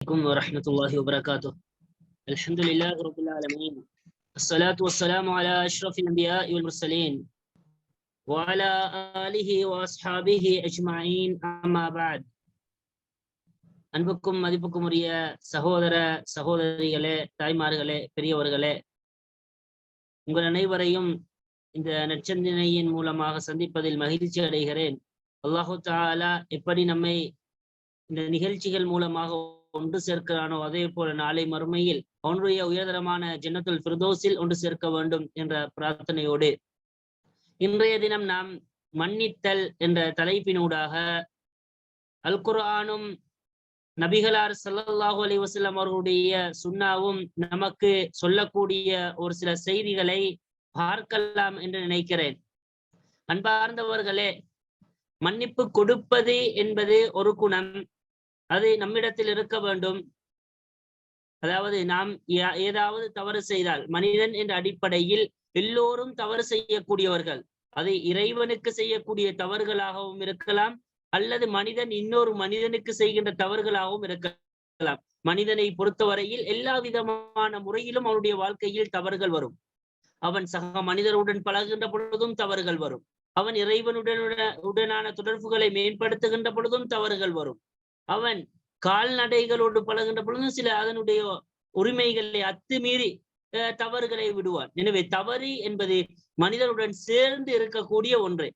عليكم ورحمة الله وبركاته الحمد لله رب العالمين الصلاة والسلام على أشرف الأنبياء والمرسلين وعلى آله وأصحابه أجمعين أما بعد அன்புக்கும் மதிப்புக்கும் உரிய சகோதர சகோதரிகளே தாய்மார்களே பெரியவர்களே உங்கள் அனைவரையும் இந்த நற்சந்தனையின் மூலமாக சந்திப்பதில் மகிழ்ச்சி அடைகிறேன் அல்லாஹு தாலா எப்படி நம்மை இந்த நிகழ்ச்சிகள் மூலமாக ஒன்று சேர்க்கிறானோ. அதே போல நாளை மறுமையில் அவனுடைய உயர்தரமான ஜன்னத்துல் பிரதோசில் ஒன்று சேர்க்க வேண்டும் என்ற பிரார்த்தனையோடு. இன்றைய தினம் நாம் மன்னித்தல் என்ற தலைப்பினூடாக அல் குர்ஆனும் நபிகளார் ஸல்லல்லாஹு அலி வசலம் அவர்களுடைய சுண்ணாவும் நமக்கு சொல்லக்கூடிய ஒரு சில செய்திகளை பார்க்கலாம் என்று நினைக்கிறேன். அன்பார்ந்தவர்களே மன்னிப்பு கொடுப்பது என்பது ஒரு குணம். அது நம்மிடத்தில் இருக்க வேண்டும். அதாவது நாம் ஏதாவது தவறு செய்தால் மனிதன் என்ற அடிப்படையில் எல்லோரும் தவறு செய்யக்கூடியவர்கள். அது இறைவனுக்கு செய்யக்கூடிய தவறுகளாகவும் இருக்கலாம் அல்லது மனிதன் இன்னொரு மனிதனுக்கு செய்கின்ற தவறுகளாகவும் இருக்கலாம். மனிதனை பொறுத்தவரையில் எல்லா விதமான முறையிலும் அவனுடைய வாழ்க்கையில் தவறுகள் வரும். அவன் சக மனிதருடன் பழகுகின்ற பொழுதும் தவறுகள் வரும். அவன் இறைவனுடன் உடனான தொடர்புகளை மேம்படுத்துகின்ற பொழுதும் தவறுகள் வரும். அவன் கால்நடைகளோடு பழகின்ற பொழுது சில அதனுடைய உரிமைகளை அத்துமீறி அஹ், தவறுகளை விடுவான். எனவே தவறு என்பது மனிதனுடன் சேர்ந்து இருக்கக்கூடிய ஒன்று.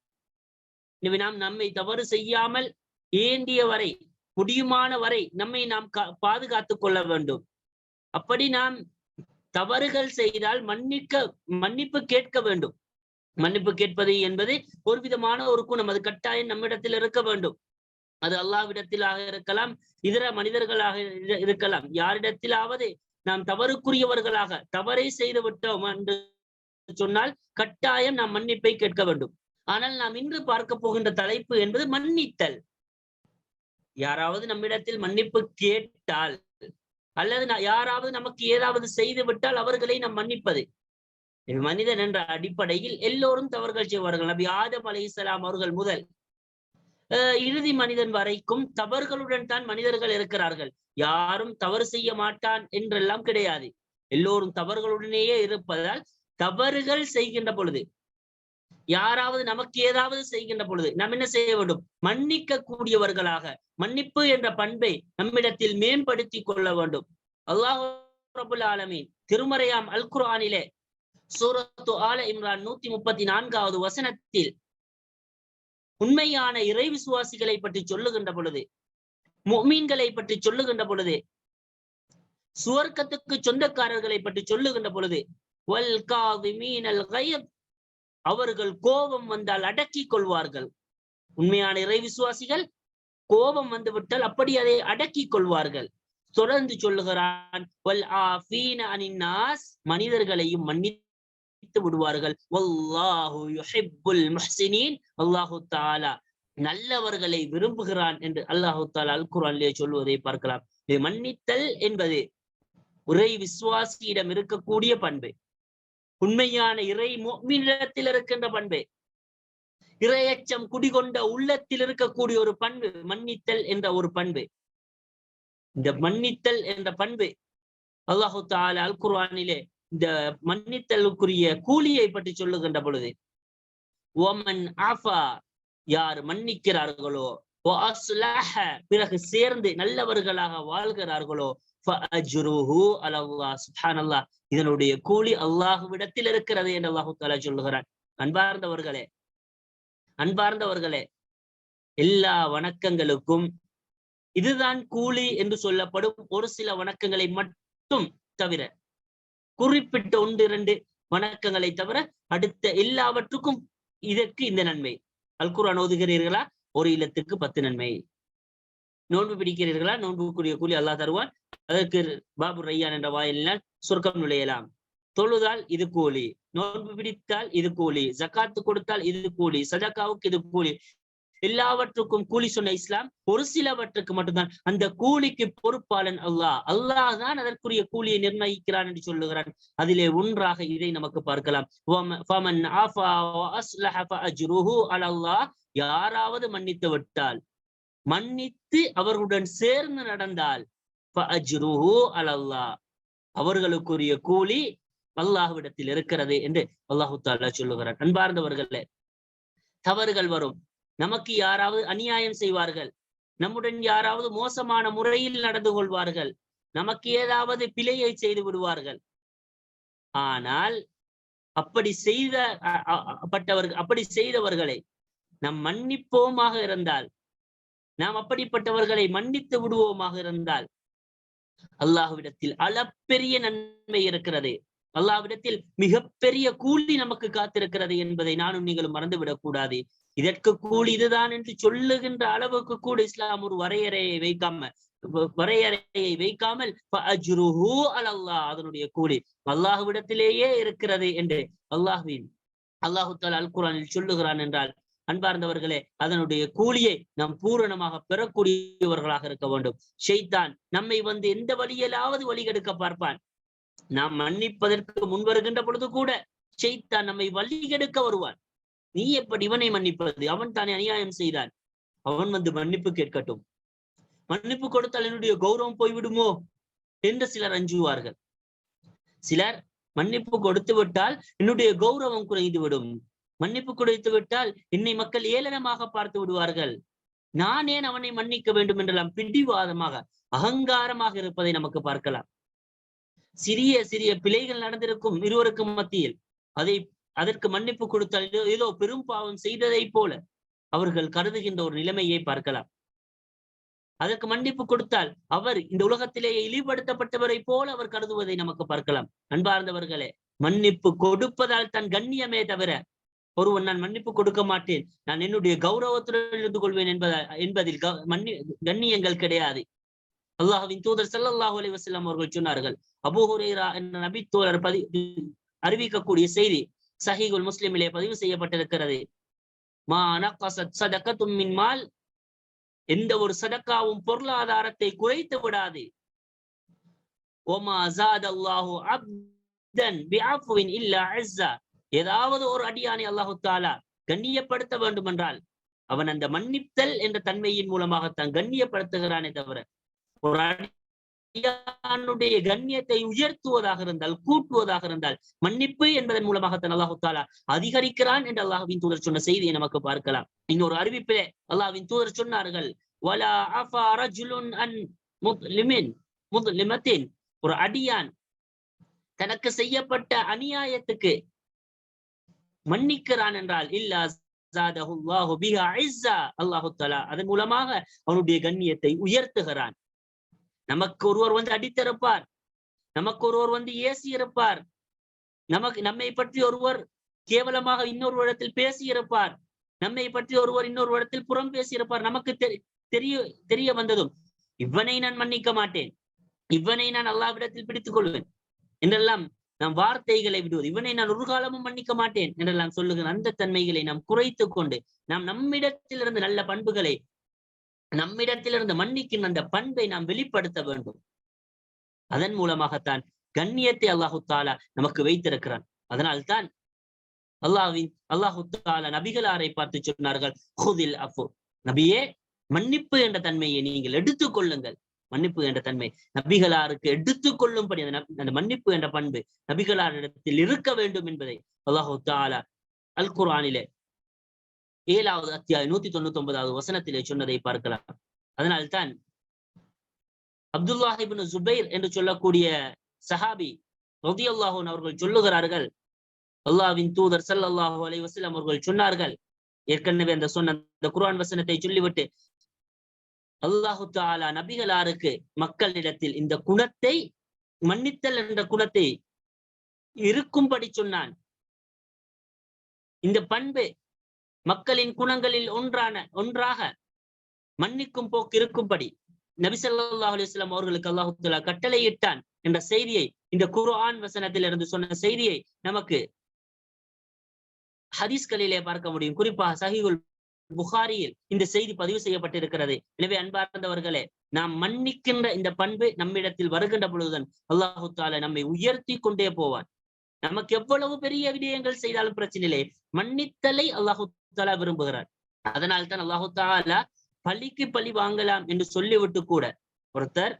எனவே நாம் நம்மை தவறு செய்யாமல் ஏந்திய வரை முடியுமான வரை நம்மை நாம் கா- பாதுகாத்துக் கொள்ள வேண்டும். அப்படி நாம் தவறுகள் செய்தால் மன்னிக்க மன்னிப்பு கேட்க வேண்டும். மன்னிப்பு கேட்பது என்பது ஒரு விதமான ஒரு குணம். அது கட்டாயம் நம்மிடத்தில் இருக்க வேண்டும். அது அல்லாவிடத்திலாக இருக்கலாம் இதர மனிதர்களாக இரு- இருக்கலாம். யாரிடத்திலாவது நாம் தவறுக்குரியவர்களாக தவறை செய்து விட்டோம் என்று சொன்னால் கட்டாயம் நாம் மன்னிப்பை கேட்க வேண்டும். ஆனால் நாம் இன்று பார்க்க போகின்ற தலைப்பு என்பது மன்னித்தல். யாராவது நம்மிடத்தில் மன்னிப்பு கேட்டால் அல்லது யாராவது நமக்கு ஏதாவது செய்து விட்டால் அவர்களை நாம் மன்னிப்பது. மனிதன் என்ற அடிப்படையில் எல்லோரும் தவறுகள் செய்வார்கள். நபி ஆதம் அலைஹிஸ்ஸலாம் அவர்கள் முதல் இறுதி மனிதன் வரைக்கும் தவறுகளுடன் தான் மனிதர்கள் இருக்கிறார்கள். யாரும் தவறு செய்ய மாட்டான் என்றெல்லாம் கிடையாது. எல்லோரும் தவறுகளுடனேயே இருப்பதால் தவறுகள் செய்கின்ற பொழுது யாராவது நமக்கு ஏதாவது செய்கின்ற பொழுது நாம் என்ன செய்ய வேண்டும்? மன்னிக்க கூடியவர்களாக மன்னிப்பு என்ற பண்பை நம்மிடத்தில் மேம்படுத்திக் கொள்ள வேண்டும். அல்லாஹ் ஆலமீன் திருமறையாம் அல் குர்ஆனிலே சூரத்து ஆல இம்ரான் நூத்தி முப்பத்தி நான்காவது வசனத்தில் உண்மையான இறை விசுவாசிகளை பற்றி சொல்லுகின்ற பொழுது முமீன்களை பற்றி சொல்லுகின்ற பொழுது சுவர்க்கத்துக்கு சொந்தக்காரர்களை பற்றி சொல்லுகின்ற பொழுது வல் மீனல் கயத் அவர்கள் கோபம் வந்தால் அடக்கிக் கொள்வார்கள். உண்மையான இறை விசுவாசிகள் கோபம் வந்துவிட்டால் அப்படி அதை அடக்கிக் கொள்வார்கள். தொடர்ந்து சொல்லுகிறான் வல் மன்னி அழித்து விடுவார்கள். வல்லாஹு அல்லாஹு தாலா நல்லவர்களை விரும்புகிறான் என்று அல்லாஹு தாலா அல் குர்ஆனிலே சொல்வதை பார்க்கலாம். இது மன்னித்தல் என்பது இறை விசுவாசியிடம் இருக்கக்கூடிய பண்பு. உண்மையான இறை முஃமினிடத்தில் இருக்கின்ற பண்பு. இரையச்சம் குடிகொண்ட உள்ளத்தில் இருக்கக்கூடிய ஒரு பண்பு மன்னித்தல் என்ற ஒரு பண்பு. இந்த மன்னித்தல் என்ற பண்பு அல்லாஹு தாலா அல் குர்வானிலே இந்த மன்னித்தலுக்குரிய கூலியை பற்றி சொல்லுகின்ற பொழுது ஓமன் ஆஃபா யார் மன்னிக்கிறார்களோ பிறகு சேர்ந்து நல்லவர்களாக வாழ்கிறார்களோ இதனுடைய கூலி அல்லாஹுவிடத்தில் இருக்கிறது என்று அல்லாஹு தாலா சொல்லுகிறான். அன்பார்ந்தவர்களே அன்பார்ந்தவர்களே எல்லா வணக்கங்களுக்கும் இதுதான் கூலி என்று சொல்லப்படும் ஒரு சில வணக்கங்களை மட்டும் தவிர குறிப்பிட்ட ஒன்று இரண்டு வணக்கங்களை தவிர அடுத்த எல்லாவற்றுக்கும் இதற்கு இந்த நன்மை. அல்குரான் ஓதுகிறீர்களா? ஒரு இல்லத்துக்கு பத்து நன்மை. நோன்பு பிடிக்கிறீர்களா? நோன்புக்குரிய கூலி அல்லா தருவான். அதற்கு பாபு ரையான் என்ற வாயிலினால் சொர்க்கம் நுழையலாம். தொழுதால் இது கூலி. நோன்பு பிடித்தால் இது கூலி. ஜக்காத்து கொடுத்தால் இது கூலி. சதக்காவுக்கு இது கூலி. எல்லாவற்றுக்கும் கூலி சொன்ன இஸ்லாம் ஒரு சிலவற்றுக்கு மட்டும்தான். அந்த கூலிக்கு பொறுப்பாளன் அல்லாஹ். அல்லாஹ் தான் அதற்குரிய கூலியை நிர்ணயிக்கிறான் என்று சொல்லுகிறான். அதிலே ஒன்றாக இதை நமக்கு பார்க்கலாம். யாராவது மன்னித்து விட்டால் மன்னித்து அவர்களுடன் சேர்ந்து நடந்தால் அலல்லாஹ். அவர்களுக்குரிய கூலி அல்லாஹுவிடத்தில் இருக்கிறது என்று அல்லாஹு தாலா சொல்லுகிறார் அன்பார்ந்தவர்களே தவறுகள் வரும். நமக்கு யாராவது அநியாயம் செய்வார்கள். நம்முடன் யாராவது மோசமான முறையில் நடந்து கொள்வார்கள். நமக்கு ஏதாவது பிழையை செய்து விடுவார்கள். ஆனால் அப்படி செய்த பட்டவர்கள் அப்படி செய்தவர்களை நாம் மன்னிப்போமாக இருந்தால் நாம் அப்படிப்பட்டவர்களை மன்னித்து விடுவோமாக இருந்தால் அல்லாஹ்விடத்தில் அளப்பெரிய நன்மை இருக்கிறது. அல்லாஹ்விடத்தில் மிகப்பெரிய கூலி நமக்கு காத்திருக்கிறது என்பதை நானும் நீங்களும் மறந்துவிடக் கூடாது இதற்கு கூலி இதுதான் என்று சொல்லுகின்ற அளவுக்கு கூட இஸ்லாம் ஒரு வரையறையை வைக்காம வரையறையை வைக்காமல் அல்லாஹ் அலல்லாஹ் அதனுடைய கூலி. அல்லாஹுவிடத்திலேயே இருக்கிறது என்று அல்லாஹுவின் அல்லாஹு தால் அல் குரானில் சொல்லுகிறான் என்றால் அன்பார்ந்தவர்களே அதனுடைய கூலியை நாம் பூரணமாக பெறக்கூடியவர்களாக இருக்க வேண்டும். ஷெய்தான் நம்மை வந்து எந்த வழியிலாவது வழிகெடுக்க பார்ப்பான். நாம் மன்னிப்பதற்கு முன் வருகின்ற பொழுது கூட ஷெய்தான் நம்மை வழிகெடுக்க வருவான். நீ எப்படி இவனை மன்னிப்பது? அவன் தானே அநியாயம் செய்தான். அவன் வந்து மன்னிப்பு கேட்கட்டும். மன்னிப்பு கொடுத்தால் என்னுடைய கௌரவம் போய்விடுமோ? என்று சிலர் அஞ்சுவார்கள். சிலர் மன்னிப்பு கொடுத்து விட்டால் என்னுடைய கௌரவம் குறைந்து விடும் மன்னிப்பு கொடுத்து விட்டால் என்னை மக்கள் ஏளனமாக பார்த்து விடுவார்கள். நான் ஏன் அவனை மன்னிக்க வேண்டும் என்றெல்லாம் பிடிவாதமாக அகங்காரமாக இருப்பதை நமக்கு பார்க்கலாம். சிறிய சிறிய பிழைகள் நடந்திருக்கும் இருவருக்கும் மத்தியில் அதை அதற்கு மன்னிப்பு கொடுத்தால் ஏதோ ஏதோ பெரும் பாவம் செய்ததை போல அவர்கள் கருதுகின்ற ஒரு நிலைமையை பார்க்கலாம். அதற்கு மன்னிப்பு கொடுத்தால் அவர் இந்த உலகத்திலேயே இழிவுபடுத்தப்பட்டவரை போல அவர் கருதுவதை நமக்கு பார்க்கலாம். அன்பார்ந்தவர்களே மன்னிப்பு கொடுப்பதால் தன் கண்ணியமே தவிர ஒருவன் நான் மன்னிப்பு கொடுக்க மாட்டேன். நான் என்னுடைய கௌரவத்துடன் இருந்து கொள்வேன் என்பதா என்பதில் மன்னி கண்ணியங்கள் கிடையாது. அல்லாஹ்வின் தூதர் ஸல்லல்லாஹு அலி வஸல்லம் அவர்கள் சொன்னார்கள் அபூ என்ற நபி தோழர் பதி அறிவிக்கக்கூடிய செய்தி சஹீகுல் முஸ்லிமிலே பதிவு செய்யப்பட்டிருக்கிறது. மா மால். எந்த ஒரு சதக்காவும் பொருளாதாரத்தை குறைத்து விடாது. அப்தன் ஏதாவது ஒரு அடியானை அல்லாஹு தாலா கண்ணியப்படுத்த வேண்டும் என்றால் அவன் அந்த மன்னித்தல் என்ற தன்மையின் மூலமாகத்தான் கண்ணியப்படுத்துகிறானே தவிர ஒரு அடியானுடைய கண்ணியத்தை உயர்த்துவதாக இருந்தால் கூட்டுவதாக இருந்தால் மன்னிப்பு என்பதன் மூலமாகத்தான் அல்லாஹு தாலா அதிகரிக்கிறான் என்று அல்லாஹுவின் தூதர் சொன்ன செய்தியை நமக்கு பார்க்கலாம். இன்னொரு அறிவிப்பிலே அல்லாஹ்வின் தூதர் சொன்னார்கள் வலா அஃபா ரஜுலுன் அன் முத்லிமின் முத்லிமத்தின். ஒரு அடியான் தனக்கு செய்யப்பட்ட அநியாயத்துக்கு மன்னிக்கிறான் என்றால் இல்லா ஜாதஹுல்லாஹு அல்லாஹு அதன் மூலமாக அவனுடைய கண்ணியத்தை உயர்த்துகிறான். நமக்கு ஒருவர் வந்து அடித்திருப்பார். நமக்கு ஒருவர் வந்து ஏசி இருப்பார் நமக்கு நம்மை பற்றி ஒருவர் கேவலமாக இன்னொரு இடத்தில் பேசி இருப்பார் நம்மை பற்றி ஒருவர் இன்னொரு இடத்தில் புறம் பேசியிருப்பார். நமக்கு தெரி- தெரிய தெரிய வந்ததும். இவனை நான் மன்னிக்க மாட்டேன். இவனை நான் அல்லாவிடத்தில் பிடித்துக் கொள்வேன் என்றெல்லாம் நாம் வார்த்தைகளை விடுவது. இவனை நான் ஒரு காலமும் மன்னிக்க மாட்டேன் என்றெல்லாம் சொல்லுகிற அந்த தன்மைகளை நாம் குறைத்து கொண்டு நாம் நம்மிடத்திலிருந்து நல்ல பண்புகளை நம்மிடத்திலிருந்து மன்னிக்கும் அந்த பண்பை நாம் வெளிப்படுத்த வேண்டும். அதன் மூலமாகத்தான் கண்ணியத்தை அல்லாஹு தாலா நமக்கு வைத்திருக்கிறான். அதனால்தான் அல்லாஹ்வின் அல்லாஹு தாலா நபிகளாரை பார்த்து சொன்னார்கள் ஹுதில் அஃபு. நபியே மன்னிப்பு என்ற தன்மையை நீங்கள் எடுத்துக் கொள்ளுங்கள். மன்னிப்பு என்ற தன்மை. நபிகளாருக்கு எடுத்துக் கொள்ளும்படி அந்த நப்- அந்த மன்னிப்பு என்ற பண்பு நபிகளாரிடத்தில் இருக்க வேண்டும் என்பதை அல்லாஹு தாலா அல் குரானிலே ஏழாவது அத்தியாயம் நூத்தி தொண்ணூத்தி ஒன்பதாவது வசனத்திலே சொன்னதை பார்க்கலாம். அதனால்தான் அப்துல்லாஹிபின் ஜுபைர் என்று சொல்லக்கூடிய சஹாபி ரதியல்லாஹு அவர்கள் சொல்லுகிறார்கள். அல்லாவின் தூதர் ஸல்லல்லாஹு அலைஹி வசலம் அவர்கள் சொன்னார்கள். ஏற்கனவே அந்த சொன்ன அந்த குர்ஆன் வசனத்தை சொல்லிவிட்டு அல்லாஹு தாலா நபிகளாருக்கு மக்களிடத்தில் இந்த குணத்தை மன்னித்தல் என்ற குணத்தை இருக்கும்படி சொன்னான். இந்த பண்பு மக்களின் குணங்களில் ஒன்றான ஒன்றாக மன்னிக்கும் போக்கு இருக்கும்படி நபி அலிஸ்லாம் அவர்களுக்கு அல்லாஹு கட்டளையிட்டான் என்ற செய்தியை இந்த குர்ஆன் வசனத்திலிருந்து சொன்ன செய்தியை நமக்கு ஹதீஸ்களிலே பார்க்க முடியும். குறிப்பாக சஹிகுல் புகாரியில் இந்த செய்தி பதிவு செய்யப்பட்டிருக்கிறது. எனவே அன்பார்ந்தவர்களே நாம் மன்னிக்கின்ற இந்த பண்பு நம்மிடத்தில் வருகின்ற பொழுதுதான் அல்லாஹு தால நம்மை உயர்த்தி கொண்டே போவான். நமக்கு எவ்வளவு பெரிய விடயங்கள் செய்தாலும் பிரச்சனை இல்லை மன்னித்தலை அல்லாஹு தாலா விரும்புகிறார். அதனால் தான் அல்லாஹு தாலா பழிக்கு பழி வாங்கலாம் என்று சொல்லிவிட்டு கூட ஒருத்தர்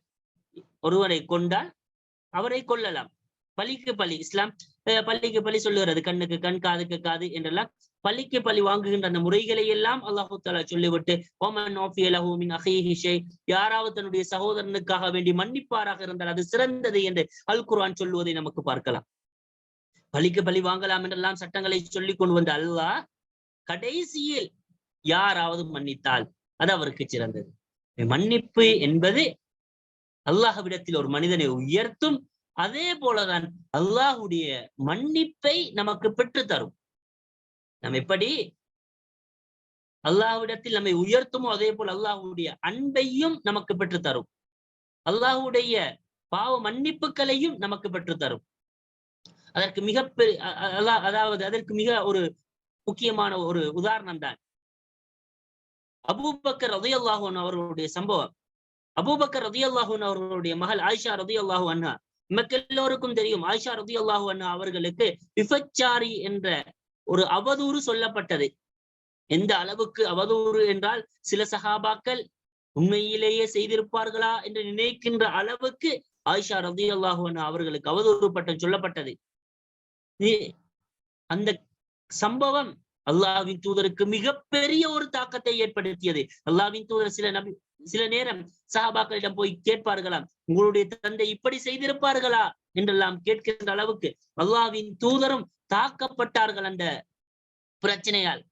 ஒருவரை கொண்டால் அவரை கொல்லலாம். பழிக்கு பழி இஸ்லாம் அஹ், பள்ளிக்கு பழி சொல்லுகிறது. கண்ணுக்கு கண் காதுக்கு காது என்றெல்லாம் பள்ளிக்கு பழி வாங்குகின்ற அந்த முறைகளை எல்லாம் அல்லாஹு தாலா சொல்லிவிட்டு ஓமன் யாராவது தன்னுடைய சகோதரனுக்காக வேண்டி மன்னிப்பாராக இருந்தால் அது சிறந்தது என்று அல் குர்ஆன் சொல்லுவதை நமக்கு பார்க்கலாம். பழிக்கு பழி வாங்கலாம் என்றெல்லாம் சட்டங்களை சொல்லி கொண்டு வந்த அல்லாஹ் கடைசியில் யாராவது மன்னித்தால் அது அவருக்கு சிறந்தது. மன்னிப்பு என்பது அல்லாஹ்விடத்தில் ஒரு மனிதனை உயர்த்தும் அதே போலதான் அல்லாஹுடைய மன்னிப்பை நமக்கு பெற்று தரும். நம்ம எப்படி அல்லாஹ்விடத்தில் நம்மை உயர்த்துமோ அதே போல் அல்லாஹுடைய அன்பையும் நமக்கு பெற்று தரும். அல்லாஹுடைய பாவ மன்னிப்புகளையும் நமக்கு பெற்று தரும். அதற்கு மிகப்பெரிய பெரிய அதாவது அதற்கு மிக ஒரு முக்கியமான ஒரு உதாரணம் தான். அபூபக்கர் ரதியல்லாஹன் அவர்களுடைய சம்பவம். அபூபக்கர் ரதியல்லாஹன் அவர்களுடைய மகள் ஆயிஷா ரதியல்லாஹு அண்ணா நமக்கு எல்லோருக்கும் தெரியும் ஆயிஷா ரதியல்லாஹு அண்ணா அவர்களுக்கு விபச்சாரி என்ற ஒரு அவதூறு சொல்லப்பட்டது. எந்த அளவுக்கு அவதூறு என்றால் சில சகாபாக்கள் உண்மையிலேயே செய்திருப்பார்களா என்று நினைக்கின்ற அளவுக்கு ஆயிஷா ரதியல்லாஹு அன்ஹா அவர்களுக்கு அவதூறு பட்டம் சொல்லப்பட்டது. நீ அந்த சம்பவம் அல்லாஹ்வின் தூதருக்கு மிகப்பெரிய ஒரு தாக்கத்தை ஏற்படுத்தியது. அல்லாவின் தூதர் சில நபி சில நேரம் சஹாபாக்களிடம் போய் கேட்பார்களாம். உங்களுடைய தந்தை இப்படி செய்திருப்பார்களா? என்றெல்லாம் கேட்கின்ற அளவுக்கு அல்லாவின் தூதரும் தாக்கப்பட்டார்கள் அந்த பிரச்சனையால்.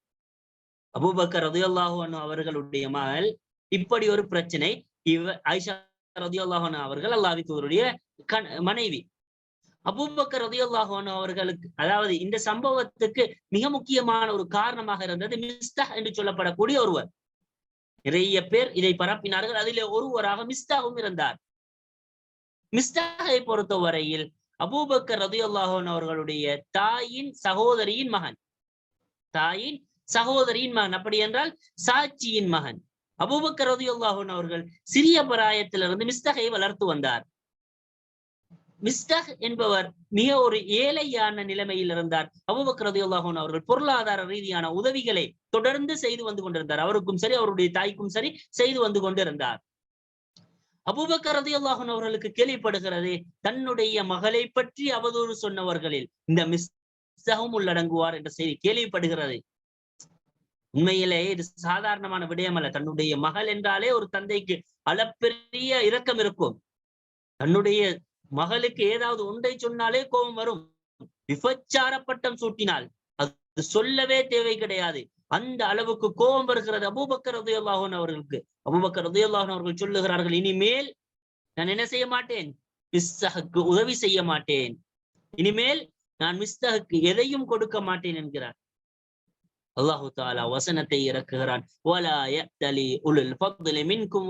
அபூபக்கர் ரதியல்லாஹு அவர்களுடைய மகள் இப்படி ஒரு பிரச்சனை. இவ ஐஷா ரதியல்லாஹு அவர்கள் அல்லாவின் தூதருடைய கண- மனைவி. அபூபக்கர் ரதியல்லாஹு அவர்களுக்கு அதாவது இந்த சம்பவத்துக்கு மிக முக்கியமான ஒரு காரணமாக இருந்தது மிஸ்தா என்று சொல்லப்படக்கூடிய ஒருவர். நிறைய பேர் இதை பரப்பினார்கள். அதிலே ஒருவராக மிஸ்தாவும் இருந்தார். மிஸ்தாகை பொறுத்தவரையில் அபூபக்கர் ரதியல்லாஹு அவர்களுடைய தாயின் சகோதரியின் மகன். தாயின் சகோதரியின் மகன். அப்படி என்றால் சாட்சியின் மகன். அபூபக்கர் ரதியல்லாஹு அவர்கள் சிறிய பராயத்திலிருந்து மிஸ்தகை வளர்த்து வந்தார். மிஸ்டக் என்பவர் மிக ஒரு ஏழையான நிலைமையில் இருந்தார். அபூபக்கர் அவர்கள் பொருளாதார ரீதியான உதவிகளை தொடர்ந்து செய்து வந்து கொண்டிருந்தார். அவருக்கும் சரி அவருடைய தாய்க்கும் சரி செய்து வந்து கொண்டிருந்தார். அபூபக்கர் ரலியல்லாஹு அவர்களுக்கு கேள்விப்படுகிறது தன்னுடைய மகளை பற்றி அவதூறு சொன்னவர்களில் இந்த மிஸ்தகம் உள்ளடங்குவார் என்ற செய்தி கேள்விப்படுகிறது. உண்மையிலே இது சாதாரணமான விடயம் அல்ல தன்னுடைய மகள் என்றாலே ஒரு தந்தைக்கு அளப்பெரிய இரக்கம் இருக்கும். தன்னுடைய மகளுக்கு ஏதாவது ஒன்றை சொன்னாலே கோபம் வரும். விபச்சார பட்டம் சூட்டினால் அது சொல்லவே தேவை கிடையாது. அந்த அளவுக்கு கோபம் வருகிறது அபூபக்கர் ரதியல்லாஹன் அவர்களுக்கு. அபூபக்கர் ரதியல்லாஹன் அவர்கள் சொல்லுகிறார்கள் இனிமேல் நான் என்ன செய்ய மாட்டேன்? மிஸ்தகுக்கு உதவி செய்ய மாட்டேன். இனிமேல் நான் மிஸ்தகுக்கு எதையும் கொடுக்க மாட்டேன் என்கிறார். அல்லாஹு தாலா வசனத்தை இறக்குகிறான். மின்கும்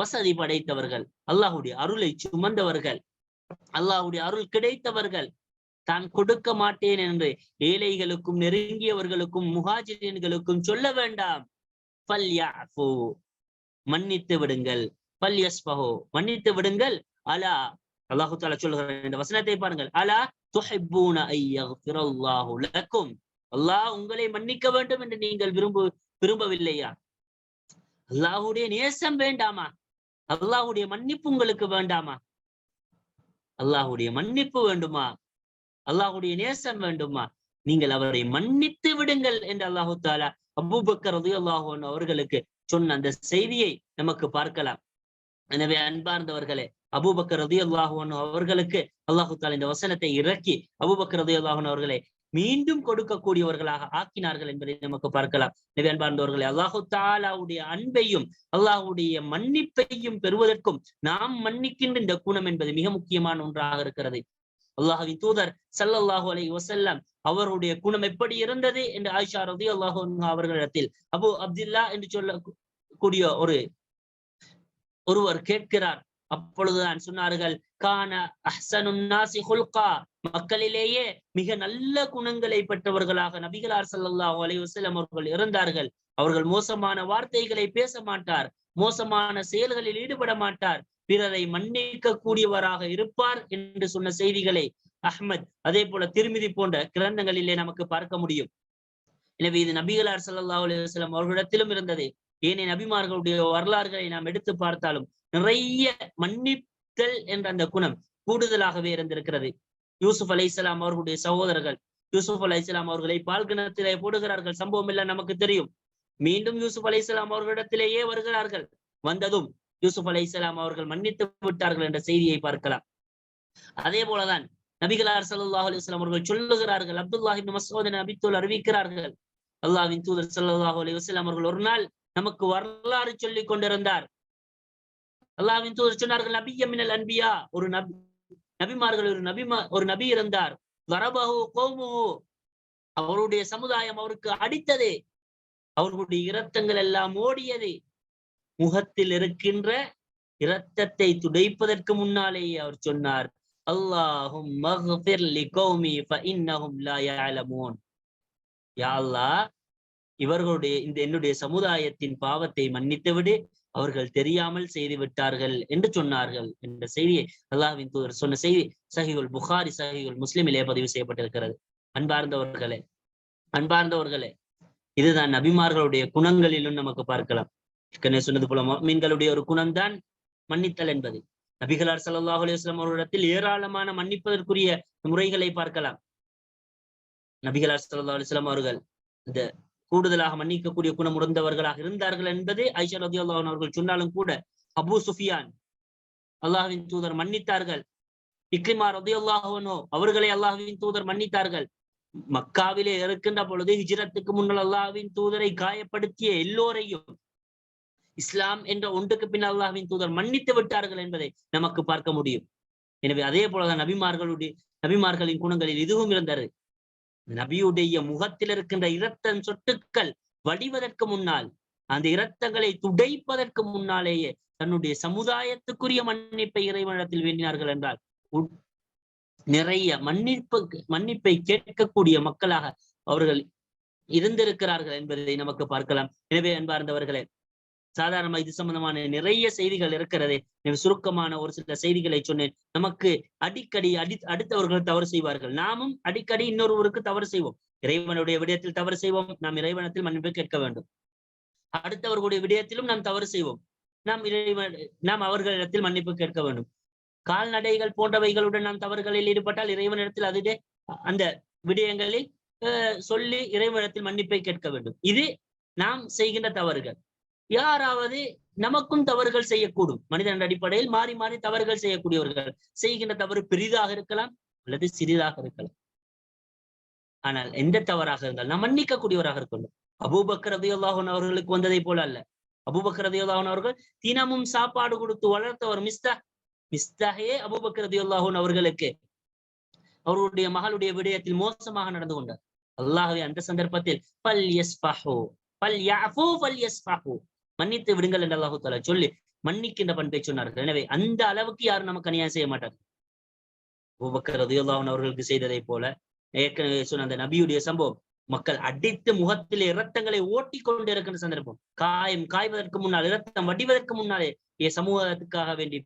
வசதி படைத்தவர்கள். அல்லாஹுடைய அருளை சுமந்தவர்கள். அல்லாஹுடைய அருள் கிடைத்தவர்கள். தான் கொடுக்க மாட்டேன் என்று ஏழைகளுக்கும் நெருங்கியவர்களுக்கும் முகாஜிரியன்களுக்கும் சொல்ல வேண்டாம். மன்னித்து விடுங்கள். பல்யஸ்பஹோ மன்னித்து விடுங்கள். அலா அல்லாஹு தாலா சொல்கிறேன் இந்த வசனத்தை பாருங்கள். அலா துஹிப்பூன ஐயக்ஃபிரல்லாஹு லக்கும் அல்லாஹ் உங்களை மன்னிக்க வேண்டும் என்று நீங்கள் விரும்பு விரும்பவில்லையா? அல்லாஹுடைய நேசம் வேண்டாமா? அல்லாஹுடைய மன்னிப்பு உங்களுக்கு வேண்டாமா? அல்லாஹுடைய மன்னிப்பு வேண்டுமா? அல்லாஹுடைய நேசம் வேண்டுமா? நீங்கள் அவரை மன்னித்து விடுங்கள் என்று அல்லாஹு தாலா அபூபக்கர் ரலியல்லாஹு அவர்களுக்கு சொன்ன அந்த செய்தியை நமக்கு பார்க்கலாம். எனவே அன்பார்ந்தவர்களே அபூபக்கர் ரதி அன்ஹு அவர்களுக்கு அல்லாஹு தாலா இந்த வசனத்தை இறக்கி அபூபக்கர் ரதி அல்லாஹன் அவர்களை மீண்டும் கொடுக்கக்கூடியவர்களாக ஆக்கினார்கள் என்பதை நமக்கு பார்க்கலாம். எனவே அன்பார்ந்தவர்களே அல்லாஹு தாலாவுடைய அன்பையும் அல்லாஹுடைய மன்னிப்பையும் பெறுவதற்கும் நாம் மன்னிக்கின்ற இந்த குணம் என்பது மிக முக்கியமான ஒன்றாக இருக்கிறது. அல்லாஹின் தூதர் ஸல்லல்லாஹு அலை வஸல்லம் அவருடைய குணம் எப்படி இருந்தது என்று ஆயிஷா ரதி அல்லாஹு அவர்களிடத்தில் அபு அப்துல்லா என்று சொல்ல கூடிய ஒரு ஒருவர் கேட்கிறார். அப்பொழுதுதான் சொன்னார்கள் கான ஹுல்கா. மக்களிலேயே மிக நல்ல குணங்களை பெற்றவர்களாக நபிகளார் சல்லாஹ் அலைஹி அவர்கள் இருந்தார்கள். அவர்கள் மோசமான வார்த்தைகளை பேச மாட்டார் மோசமான செயல்களில் ஈடுபட மாட்டார். பிறரை மன்னிக்க கூடியவராக இருப்பார் என்று சொன்ன செய்திகளை அஹ்மத் அதே போல திருமிதி போன்ற கிரந்தங்களிலே நமக்கு பார்க்க முடியும். எனவே இது நபிகளார் ஸல்லல்லாஹு அலுவலம் அவர்களிடத்திலும் இருந்தது. ஏனைய நபிமார்களுடைய வரலாறுகளை நாம் எடுத்து பார்த்தாலும் நிறைய மன்னித்தல் என்ற அந்த குணம் கூடுதலாகவே இருந்திருக்கிறது. யூசுப் அலை இஸ்லாம் அவர்களுடைய சகோதரர்கள் யூசுப் அலை இஸ்லாம் அவர்களை பால்கிணத்திலே போடுகிறார்கள். சம்பவம் எல்லாம் நமக்கு தெரியும். மீண்டும் யூசுப் அலை இஸ்லாம் அவர்களிடத்திலேயே வருகிறார்கள். வந்ததும் யூசுப் அலை இஸ்லாம் அவர்கள் மன்னித்து விட்டார்கள் என்ற செய்தியை பார்க்கலாம். அதே போலதான் நபிகளார் சல்லாஹ் அலிஸ்லாம் அவர்கள் சொல்லுகிறார்கள் அப்துல்லாஹின் மசோதன் அபித்துல் அறிவிக்கிறார்கள். அல்லாஹின் தூதர் சல்லாஹ் அலி வஸ்லாம் அவர்கள் ஒரு நாள் நமக்கு வரலாறு சொல்லிக் கொண்டிருந்தார். அல்லாவின் தூதர் சொன்னார்கள் நபியமினல் அன்பியா. ஒரு நபி நபிமார்கள் ஒரு நபிமா ஒரு நபி இருந்தார். வரபகு கோமுகு அவருடைய சமுதாயம் அவருக்கு அடித்தது. அவர்களுடைய இரத்தங்கள் எல்லாம் ஓடியது. முகத்தில் இருக்கின்ற இரத்தத்தை துடைப்பதற்கு முன்னாலேயே அவர் சொன்னார் அல்லாஹும் இவர்களுடைய இந்த என்னுடைய சமுதாயத்தின் பாவத்தை மன்னித்துவிடு அவர்கள் தெரியாமல் செய்து விட்டார்கள் என்று சொன்னார்கள் என்ற செய்தியை அல்லாஹின் தூதர் சொன்ன செய்தி சஹிகுல் புகாரி சஹிகுல் முஸ்லிமிலே பதிவு செய்யப்பட்டிருக்கிறது. அன்பார்ந்தவர்களே அன்பார்ந்தவர்களே இதுதான் நபிமார்களுடைய குணங்களிலும் நமக்கு பார்க்கலாம். சொன்னது போல மீன்களுடைய ஒரு குணம்தான் மன்னித்தல் என்பது. நபிகளார் சல்லாஹ் அலுவலாம் அவர்களிடத்தில் ஏராளமான மன்னிப்பதற்குரிய முறைகளை பார்க்கலாம். நபிகளார் சல்லா அலுவலாம் அவர்கள் இந்த கூடுதலாக மன்னிக்கக்கூடிய குணம் உணர்ந்தவர்களாக இருந்தார்கள் என்பது ஐஷா ரதி அல்லாஹன் அவர்கள் சொன்னாலும் கூட அபு சுஃபியான் அல்லாஹின் தூதர் மன்னித்தார்கள். இக்ரிமா ரதி அல்லாஹனோ அவர்களை அல்லாஹுவின் தூதர் மன்னித்தார்கள். மக்காவிலே இருக்கின்ற பொழுது ஹிஜ்ரத்துக்கு முன்னால் அல்லாஹின் தூதரை காயப்படுத்திய எல்லோரையும் இஸ்லாம் என்ற ஒன்றுக்கு பின் அல்லாஹின் தூதர் மன்னித்து விட்டார்கள் என்பதை நமக்கு பார்க்க முடியும். எனவே அதே போலதான் நபிமார்களுடைய நபிமார்களின் குணங்களில் இதுவும் இருந்தது. நபியுடைய முகத்தில் இருக்கின்ற இரத்தம் சொட்டுக்கள் வடிவதற்கு முன்னால் அந்த இரத்தங்களை துடைப்பதற்கு முன்னாலேயே தன்னுடைய சமுதாயத்துக்குரிய மன்னிப்பை இறைவனத்தில் வேண்டினார்கள் என்றால் நிறைய மன்னிப்பு மன்னிப்பை கேட்கக்கூடிய மக்களாக அவர்கள் இருந்திருக்கிறார்கள் என்பதை நமக்கு பார்க்கலாம். எனவே அன்பார்ந்தவர்களே சாதாரணமா இது சம்பந்தமான நிறைய செய்திகள் இருக்கிறதே. சுருக்கமான ஒரு சில செய்திகளை சொன்னேன். நமக்கு அடிக்கடி அடி அடுத்தவர்கள் தவறு செய்வார்கள். நாமும் அடிக்கடி இன்னொருவருக்கு தவறு செய்வோம். இறைவனுடைய விடயத்தில் தவறு செய்வோம். நாம் இறைவனத்தில் மன்னிப்பு கேட்க வேண்டும். அடுத்தவர்களுடைய விடயத்திலும் நாம் தவறு செய்வோம். நாம் இறைவன் நாம் அவர்களிடத்தில் மன்னிப்பு கேட்க வேண்டும். கால்நடைகள் போன்றவைகளுடன் நாம் தவறுகளில் ஈடுபட்டால் இறைவனிடத்தில் அதுவே அந்த விடயங்களில் சொல்லி இறைவனிடத்தில் மன்னிப்பை கேட்க வேண்டும். இது நாம் செய்கின்ற தவறுகள். யாராவது நமக்கும் தவறுகள் செய்யக்கூடும். மனிதன் அடிப்படையில் மாறி மாறி தவறுகள் செய்யக்கூடியவர்கள். செய்கின்ற தவறு பெரிதாக இருக்கலாம் அல்லது சிறிதாக இருக்கலாம். ஆனால் எந்த தவறாக இருந்தால் நாம் மன்னிக்கக்கூடியவராக இருக்கணும். அபூபக்கர் ரதியுல்லாஹன் அவர்களுக்கு வந்ததை போல அல்ல. அபூபக்கர் ரதியுல்லாஹன் அவர்கள் தினமும் சாப்பாடு கொடுத்து வளர்த்தவர் மிஸ்தா மிஸ்தாகே அபூபக்கர் ரதியுல்லாஹன் அவர்களுக்கு. அவருடைய மகளுடைய விடயத்தில் மோசமாக நடந்து கொண்டார். அல்லாஹவே அந்த சந்தர்ப்பத்தில் பல் எஸ் பல் யாஃபு பல் எஸ் மன்னித்து விடுங்கள் என்று அல்லாஹு தாலா சொல்லி மன்னிக்கின்ற பண்பை சொன்னார்கள். எனவே அந்த அளவுக்கு யாரும் நமக்கு அநியாயம் செய்ய மாட்டார்கள். அவர்களுக்கு செய்ததை போல ஏற்கனவே சொன்ன அந்த நபியுடைய சம்பவம் மக்கள் அடித்து முகத்திலே இரத்தங்களை ஓட்டி கொண்டு இருக்கின்ற சந்தர்ப்பம். காயம் காய்வதற்கு முன்னால் இரத்தம் வடிவதற்கு முன்னாலே சமூகத்துக்காக வேண்டி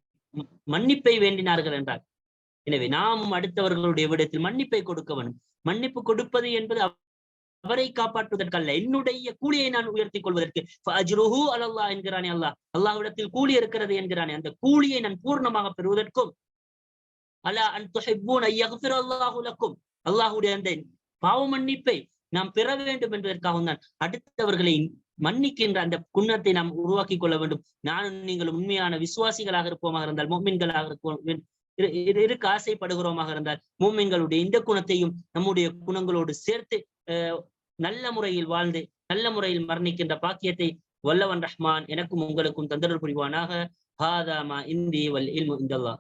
மன்னிப்பை வேண்டினார்கள் என்றார். எனவே நாம் அடுத்தவர்களுடைய விடத்தில் மன்னிப்பை கொடுக்க வேண்டும். மன்னிப்பு கொடுப்பது என்பது அவரை காப்பாற்றுவதற்கல்ல. என்னுடைய கூலியை நான் உயர்த்தி கொள்வதற்கு. அல்லா என்கிறானே அல்லாஹ். அல்லாஹ்விடத்தில் கூலி இருக்கிறது என்கிறானே. அந்த கூலியை நான் பூர்ணமாக பெறுவதற்கும். அல்லா அன் அல்லாஹுலக்கும் அல்லாஹுடைய அந்த பாவ மன்னிப்பை நாம் பெற வேண்டும் என்பதற்காகவும் தான் அடுத்தவர்களை மன்னிக்கின்ற அந்த குண்ணத்தை நாம் உருவாக்கி கொள்ள வேண்டும். நானும் நீங்கள் உண்மையான விசுவாசிகளாக இருப்போமாக இருந்தால் மோமின்களாக இருப்போம். இருக்க ஆசைப்படுகிறோமாக இருந்தால் மூமின்களுடைய இந்த குணத்தையும் நம்முடைய குணங்களோடு சேர்த்து நல்ல முறையில் வாழ்ந்து நல்ல முறையில் மரணிக்கின்ற பாக்கியத்தை வல்லவன் ரஹ்மான் எனக்கும் உங்களுக்கும் தந்தரல் புரிவானாக. ஹாதாமா இந்தி வல் இல்மு இந்தல்லா